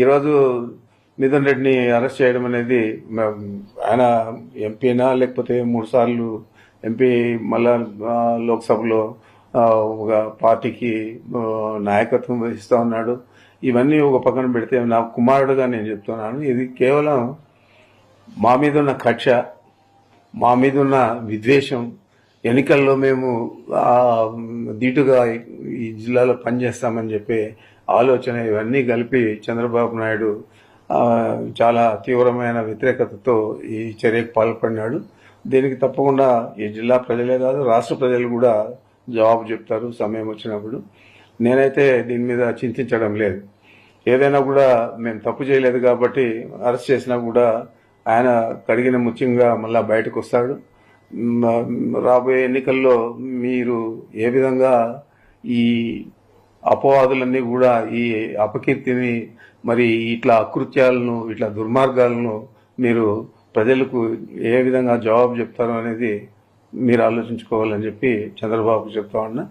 ఈరోజు మిథున్ రెడ్డిని అరెస్ట్ చేయడం అనేది ఆయన ఎంపీనా లేకపోతే మూడు సార్లు ఎంపీ మళ్ళా లోక్సభలో ఒక పార్టీకి నాయకత్వం వహిస్తూ ఉన్నాడు. ఇవన్నీ ఒక పక్కన పెడితే నా కుమారుడుగా నేను చెప్తున్నాను. ఇది కేవలం మా మీద ఉన్న కక్ష మా మీద ఉన్న విద్వేషం. ఎన్నికల్లో మేము దీటుగా ధీటుగా ఈ జిల్లాలో పనిచేస్తామని చెప్పి ఆలోచన ఇవన్నీ కలిపి చంద్రబాబు నాయుడు చాలా తీవ్రమైన వ్యతిరేకతతో ఈ చర్యకు పాల్పడినాడు. దీనికి తప్పకుండా ఈ జిల్లా ప్రజలే కాదు రాష్ట్ర ప్రజలు కూడా జవాబు చెప్తారు సమయం వచ్చినప్పుడు. నేనైతే దీని మీద చింతించడం లేదు. ఏదైనా కూడా మేము తప్పు చేయలేదు కాబట్టి అరెస్ట్ చేసినా కూడా ఆయన కడిగిన ముత్యంగా మళ్ళా బయటకు వస్తాడు. రాబోయే ఎన్నికల్లో మీరు ఏ విధంగా ఈ అపవాదులన్నీ కూడా ఈ అపకీర్తిని మరి ఇట్లా అకృత్యాలను ఇట్లా దుర్మార్గాలను మీరు ప్రజలకు ఏ విధంగా జవాబు చెప్తారో అనేది మీరు ఆలోచించుకోవాలని చెప్పి చంద్రబాబుకు చెప్తా ఉన్నా.